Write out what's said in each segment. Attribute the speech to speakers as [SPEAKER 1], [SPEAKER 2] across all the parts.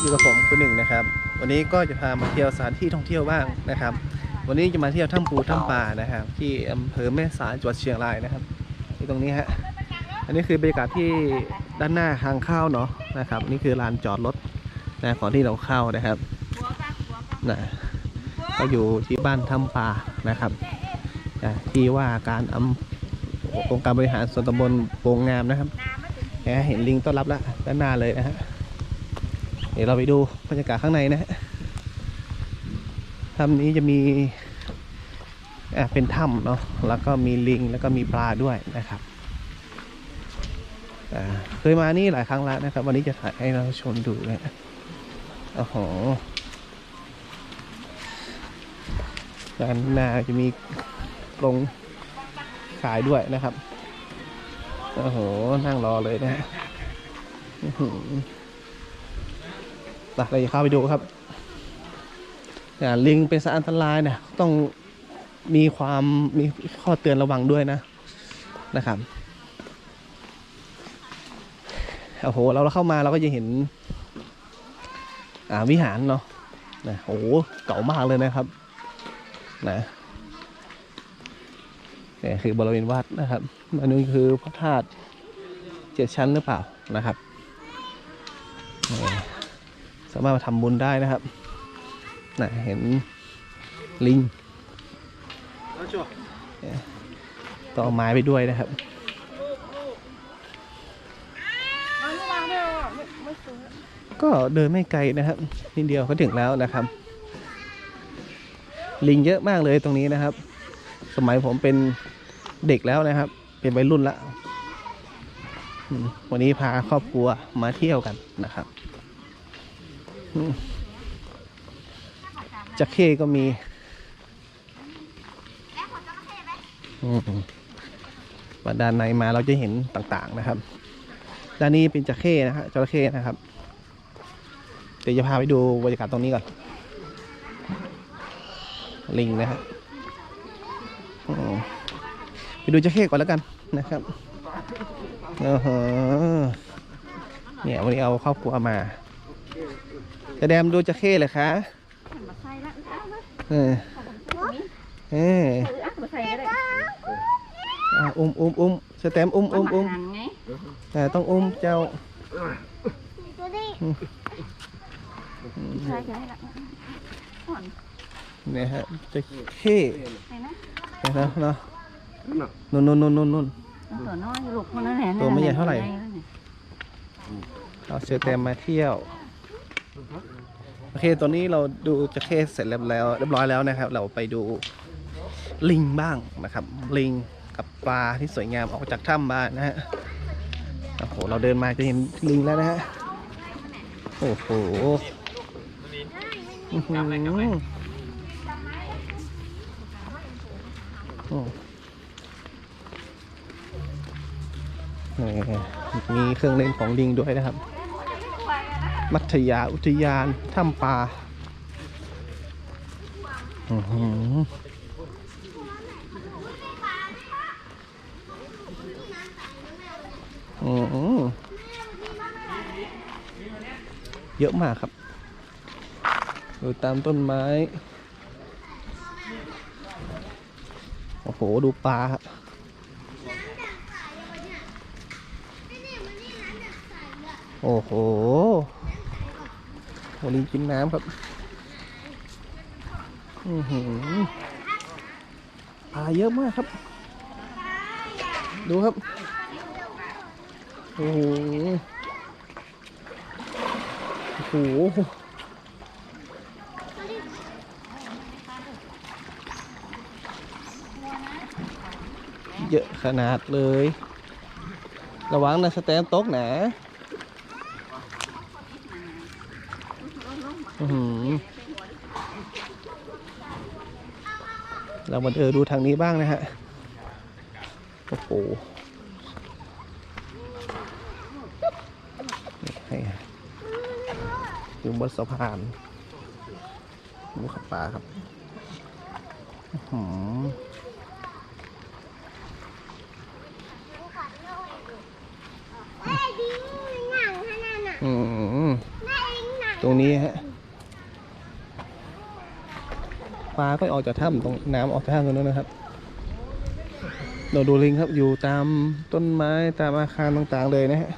[SPEAKER 1] อยู่กับผมคุณหนึ่งนะครับ วันนี้ก็จะพามาเที่ยวสถานที่ท่องเที่ยวบ้างนะครับ วันนี้จะมาเที่ยวถ้ำปูถ้ำปลานะครับ ที่อำเภอแม่สายจังหวัดเชียงรายนะครับที่ตรงนี้ฮะอันนี้คือบรรยากาศที่ด้านหน้าทางเข้าเนาะนะครับ นี่คือลานจอดรถนะก่อนที่เราเข้านะครับนะก็อยู่ที่บ้านถ้ำปลานะครับที่ว่าการอำองค์การบริหารส่วนตำบลโป่งงามนะครับนะเห็นลิงต้อนรับแล้วด้านหน้าเลยนะฮะ เดี๋ยวเราไปดูบรรยากาศข้างในนะฮะถ้ำนี้จะมีอ่าเป็นถ้ำเนาะแล้วก็มีลิงแล้วก็มีปลาด้วยนะครับอ่าเคยมานี่หลายครั้งแล้วนะครับ วันนี้จะถ่ายให้เราชมดูนะโอ้โหด้านหน้าจะมีกรงขายด้วยนะครับ โอ้โห นั่งรอเลยนะฮะ เราจะเข้าไปดูครับลิงเป็นสัตว์อันตรายเนะต้องมีความมีข้อเตือนระวังด้วยนะนะครับโอ้โหเราเข้ามาเราก็จะเห็นอ่าวิหารเนาะนะโอ้โหเก่ามากเลยนะครับนะนี่คือบริเวณวัดนะครับอันนี้คือพระธาตุเจ็ดชั้นหรือเปล่านะครับ สามารถมาทำบุญได้นะครับนะเห็นลิงต่องเอาไม้ไปด้วยนะครับก็เดินไม่ไกลนะครับนิดเดียวก็ถึงแล้วนะครับ ลิงเยอะมากเลยตรงนี้นะครับ สมัยผมเป็นเด็กแล้วนะครับ เป็นวัยรุ่นละวันนี้พาครอบครัวมาเที่ยวกันนะครับ จักเข้ก็มีมาด้านในมาเราจะเห็นต่างๆนะครับ ด้านนี้เป็นจักเข้นะฮะจระเข้นะครับ เดี๋ยวจะพาไปดูบรรยากาศตรงนี้ก่อน ลิงนะฮะไปดูจักเข้ก่อนแล้วกันนะครับเนี่ยวันนี้เอาครอบครัวมา จะแดมดูจักเข้เลยคะ
[SPEAKER 2] มาใส่ละอึดอัดเลย
[SPEAKER 1] เออเออ
[SPEAKER 2] อึดอัดมาใส่ก็ได้
[SPEAKER 1] อะอุ้มอุ้มอุ้มสแตมป์อุ้มอุ้มอุ้ม
[SPEAKER 2] หันไง
[SPEAKER 1] แต่ต้องอุ้มเจ้า
[SPEAKER 2] ใช่ใช่ละห่อน
[SPEAKER 1] เนี่ยฮะจะเข้
[SPEAKER 2] ใส่นะ
[SPEAKER 1] นะครับเนาะนุ่นนุ่นนุ่นนุ่นนุ่น
[SPEAKER 2] ตัวน้อยลูกมันนั่นแหละ
[SPEAKER 1] ตัวไม่ใหญ่เท่าไหร่เอาเชอแตมมาเที่ยว โอเคตัวนี้เราดูจะเข้เสร็จแล้วแล้วเรียบร้อยแล้วนะครับ เราไปดูลิงบ้างนะครับ ลิงกับปลาที่สวยงามออกจากถ้ำบ้านนะฮะ โอ้โห เราเดินมาจะเห็นลิงแล้วนะฮะ โอ้โหโอ้นี่มีเครื่องเล่นของลิงด้วยนะครับ มัธยาอุทยานถ้ำปลาอื้อหืออื้อหือเยอะมากครับดูตามต้นไม้ โอ้โห ดูปลาครับโอ้โห วันนี้กินน้ำครับอือหือปลาเยอะมากครับ ดูครับ โอ้โหโอ้โหเยอะขนาดเลย ระวังนะสแตมป์ตกหนาอื้อหือ เรามาเดินดูทางนี้บ้างนะฮะ โอ้โหนี่ให้อยู่บนสะพานดูขับป่าครับอื้อหือ
[SPEAKER 2] แม่ดิ้งหนังขนาดน่ะ
[SPEAKER 1] อืม
[SPEAKER 2] แม่ดิ้งหนัง
[SPEAKER 1] ตรงนี้ฮะ ปลาก็ออกจากถ้ำตรงน้ำออกจากถ้ำตรงนั้นนะครับเราดูลิงครับอยู่ตามต้นไม้ตามอาคารต่างๆเลยนะฮะ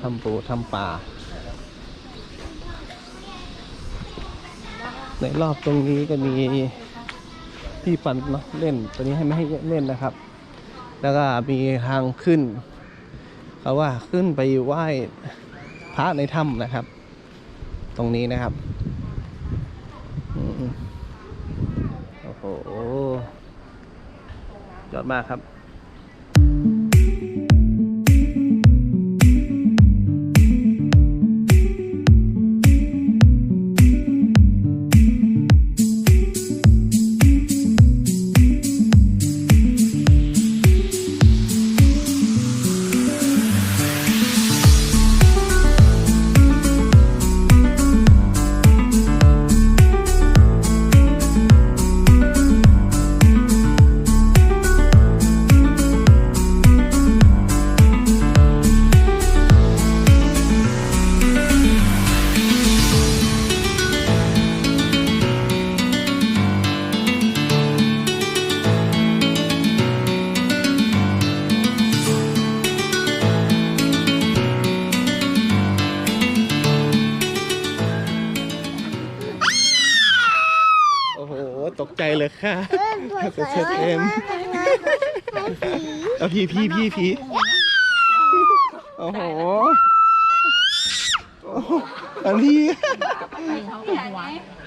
[SPEAKER 1] ทำปูทำป่า ในรอบตรงนี้ก็มีที่ปั่นเนาะเล่นตัวนี้ให้ไม่ให้เล่นนะครับ แล้วก็มีทางขึ้นเขาว่าขึ้นไปไหว้ พระในถ้ำนะครับ ตรงนี้นะครับโอ้โหยอดมากครับ เลยค่ะ
[SPEAKER 2] เออปวด
[SPEAKER 1] เสร็จเอง
[SPEAKER 2] ให้ผี
[SPEAKER 1] เอาพีพีพีพีโอ้โหโอ้โหอันนี้
[SPEAKER 3] ยิงเขาเป็นหัว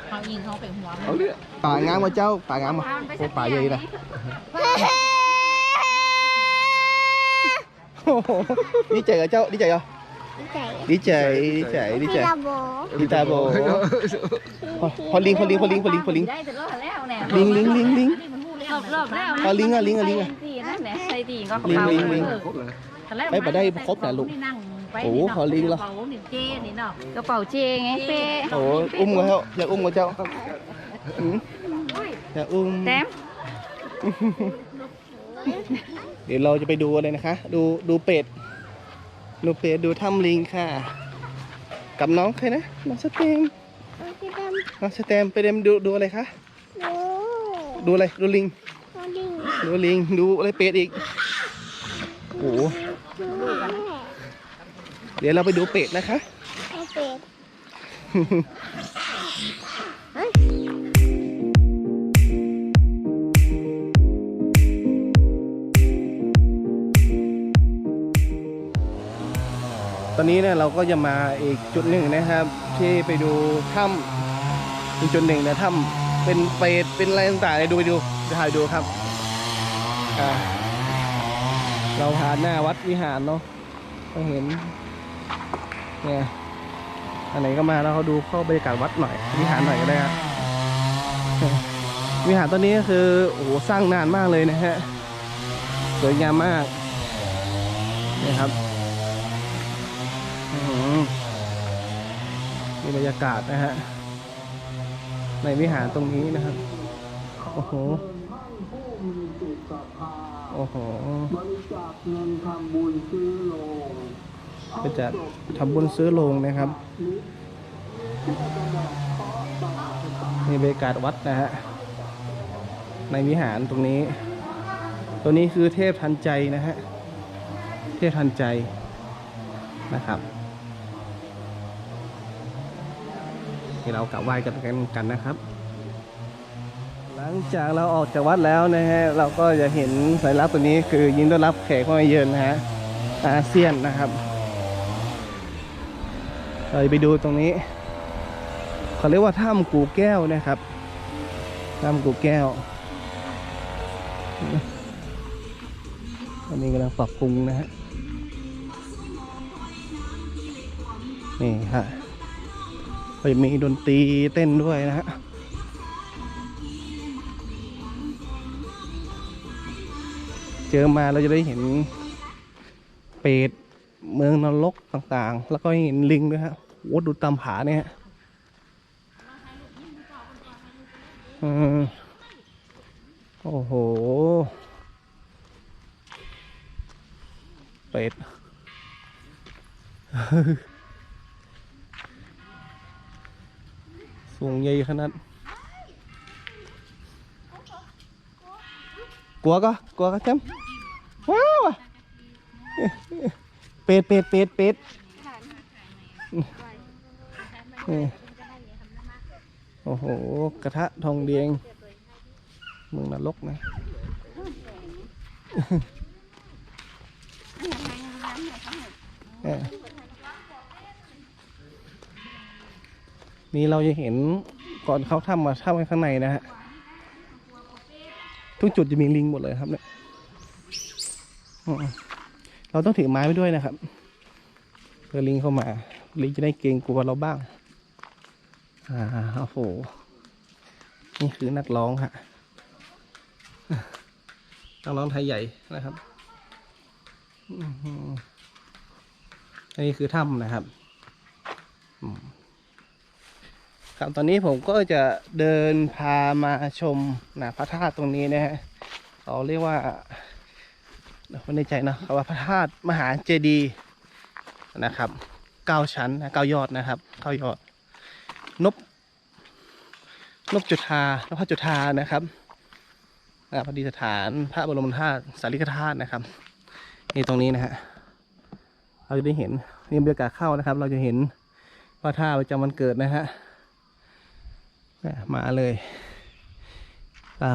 [SPEAKER 3] เขายิงเขาเป็นหัว
[SPEAKER 1] เอาเนี่ยป่างามมาเจ้าป่างามมาโอ้ป่าใหญ่นะโอ้โหดีใจกับเจ้าดีใจเหรอ
[SPEAKER 2] ดีใจ
[SPEAKER 1] ดีใจดีใจดีใจ
[SPEAKER 2] พี่ลาโบ
[SPEAKER 1] ดีตาโบพอพอลิงพอลิงพอลิงพอลิงพอลิง
[SPEAKER 3] ได้แต่รอบแล้วเนี่ย
[SPEAKER 1] ลิงลิงลิงลิง
[SPEAKER 3] รอบรอบแล้ว
[SPEAKER 1] พอลิงอะลิงอะลิงอะ
[SPEAKER 3] สี่นั่นแหละใส่ตีก็
[SPEAKER 1] ลิงลิงลิง
[SPEAKER 3] ไม่
[SPEAKER 1] ไม่ได้ครบนะลูกโอ้ขอลิงเหรอ
[SPEAKER 3] กระเป๋าหนึ่งเจนี่เนาะ
[SPEAKER 2] กระเป๋าเจไงเป้
[SPEAKER 1] โอ้อุ้มมาแล้วอยากอุ้มกับเจ้าอืมอยากอุ้ม
[SPEAKER 2] แต้ม
[SPEAKER 1] เดี๋ยวเราจะไปดูอะไรนะคะ ดูดูเป็ด ดูเป็ดดูถ้ำลิงค่ะ กับน้องใครนะ น้องสเตม
[SPEAKER 2] พี่แต้ม
[SPEAKER 1] น้องสเตมไปเดมดูดูอะไรคะ
[SPEAKER 2] ดู
[SPEAKER 1] ดูอะไร ดูลิง
[SPEAKER 2] ดูดิ
[SPEAKER 1] ดูลิง ดูอะไรเป็ดอีกโอ้โห
[SPEAKER 2] ดูแม่
[SPEAKER 1] เดี๋ยวเราไปดูเป็ดนะคะ
[SPEAKER 2] ไอเป็ด
[SPEAKER 1] นนี้เนี่ยเราก็จะมาอีกจุดหนึ่งนะครับ ที่ไปดูถ้ำอีกจุดหนึ่งนะถ้ำเป็นเปรตเป็นอะไรต่างๆเลยดูไปดูจะถ่ายดูครับเราผ่านหน้าวัดวิหารเนาะก็เห็นเนี่ยอันไหนก็มาแล้วเขาดูเข้าบรรยากาศวัดหน่อยวิหารหน่อยก็ได้ครับวิหารตอนนี้ก็คือโอ้โหสร้างนานมากเลยนะฮะสวยงามมากนะครับ อื้อหือมีบรร ยากาศนะฮะ ในวิหารตรงนี้นะครับ โอ้โห โอ้โหก็จะทำบุญซื้อโลงนะครับมีบรรยากาศวัดนะฮะ ในวิหารตรงนี้ ตัวนี้คือเทพทันใจนะฮะ เทพทันใจนะครับ ที่เรากลับไหว้กันกันกันนะครับ หลังจากเราออกจากวัดแล้วนะฮะเราก็จะเห็นสัญลักษณ์ตัวนี้คือยินดีต้อนรับแขกผู้มาเยือนนะฮะอาเซียนนะครับเราจะไปดูตรงนี้เขาเรียกว่าถ้ำกูแก้วนะครับถ้ำกูแก้วอันนี้กำลังปรับปรุงนะฮะนี่ฮะ ไปมีดนตรีเต้นด้วยนะฮะเจอมาเราจะได้เห็นเปรตเมืองนรกต่างๆ แล้วก็เห็นลิงด้วยฮะโอ้ดูตามผาเนี่ยฮะอืมโอ้โห เป็ด สูงใหญ่ขนาดกลัวก็กลัวก็จำว้าวเป็ดเป็ดเป็ดเป็ดโอ้โห กระทะทองแดงมืองนรกนะเออ นี่เราจะเห็นก่อนเขาถ้ำมาถ้ำข้างในนะฮะทุกจุดจะมีลิงหมดเลยครับเนี่ยเราต้องถือไม้ไปด้วยนะครับเพื่อลิงเข้ามา ลิงจะได้เกรงกลัวเราบ้างอ่าโอ้โหนี่คือนักร้องฮะนักร้องไทยใหญ่นะครับอื้อหืออันนี้คือถ้ำนะครับอืม ครับตอนนี้ผมก็จะเดินพามาชมนะพระธาตุตรงนี้นะฮะเขาเรียกว่าไม่ในใจนะเขาว่าพระธาตุมหาเจดีย์นะครับเก้าชั้นนะเก้ายอดนะครับเก้ายอดนบนบจุธานพจุธานะครับพระดิษฐานพระบรมธาตุสาริกธาตุนะครับนี่ตรงนี้นะฮะเราจะได้เห็นนี่บรรยากาศเข้านะครับ เราจะเห็นพระธาตุประจำวันเกิดนะฮะ มาเลย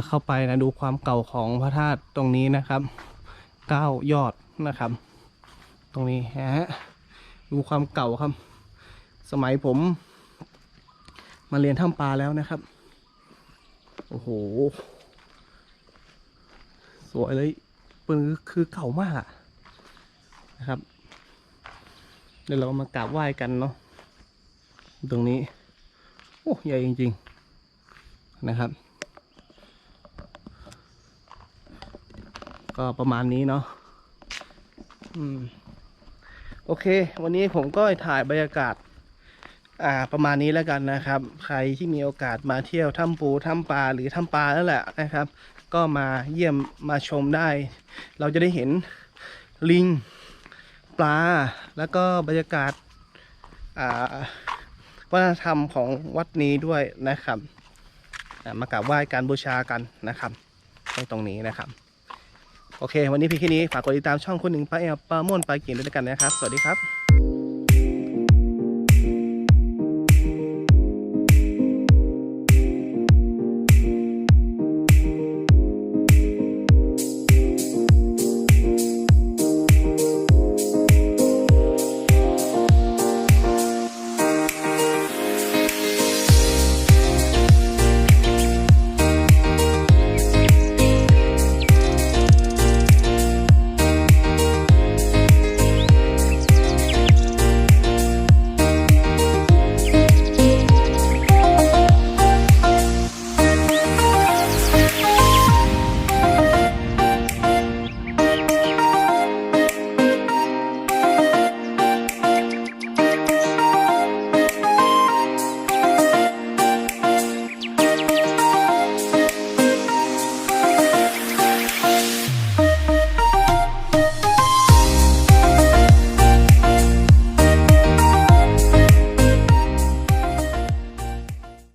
[SPEAKER 1] เข้าไปนะดูความเก่าของพระธาตุตรงนี้นะครับเก้ายอดนะครับ ตรงนี้ฮะดูความเก่าครับ สมัยผม มาเรียนถ้ำปลาแล้วนะครับ โอ้โห สวยเลยเป็นคือเก่ามากอะนะครับ เดี๋ยวเรามากราบไหว้กันเนาะตรงนี้ โอ้ใหญ่จริง ๆ นะครับ ก็ประมาณนี้เนาะอืมโอเค วันนี้ผมก็ถ่ายบรรยากาศ อ่า ประมาณนี้แล้วกันนะครับ ใครที่มีโอกาสมาเที่ยวถ้ำปูถ้ำปลาหรือถ้ำปลาแล้วแหละนะครับ ก็มาเยี่ยมมาชมได้ เราจะได้เห็นลิงปลา แล้วก็บรรยากาศ อ่าวัฒนธรรมของวัดนี้ด้วยนะครับ มากราบไหว้การบูชากันนะครับในตรงนี้นะครับ โอเค วันนี้เพียงแค่นี้ฝากกดติดตามช่องคนหนึ่งปลาแอลปลาม่วนปลาเก่งด้วยกันนะครับ สวัสดีครับ